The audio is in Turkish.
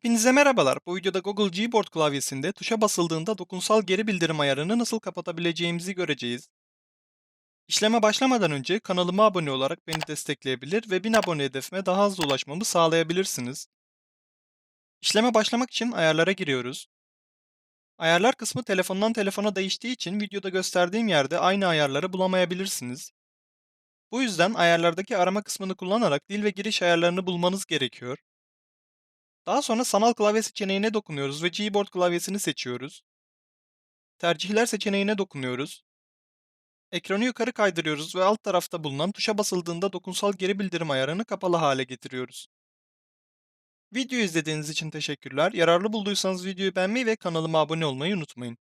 Hepinize merhabalar. Bu videoda Google Gboard klavyesinde tuşa basıldığında dokunsal geri bildirim ayarını nasıl kapatabileceğimizi göreceğiz. İşleme başlamadan önce kanalıma abone olarak beni destekleyebilir ve 1000 abone hedefime daha hızlı ulaşmamı sağlayabilirsiniz. İşleme başlamak için ayarlara giriyoruz. Ayarlar kısmı telefondan telefona değiştiği için videoda gösterdiğim yerde aynı ayarları bulamayabilirsiniz. Bu yüzden ayarlardaki arama kısmını kullanarak dil ve giriş ayarlarını bulmanız gerekiyor. Daha sonra sanal klavye seçeneğine dokunuyoruz ve Gboard klavyesini seçiyoruz. Tercihler seçeneğine dokunuyoruz. Ekranı yukarı kaydırıyoruz ve alt tarafta bulunan tuşa basıldığında dokunsal geri bildirim ayarını kapalı hale getiriyoruz. Video izlediğiniz için teşekkürler. Yararlı bulduysanız videoyu beğenmeyi ve kanalıma abone olmayı unutmayın.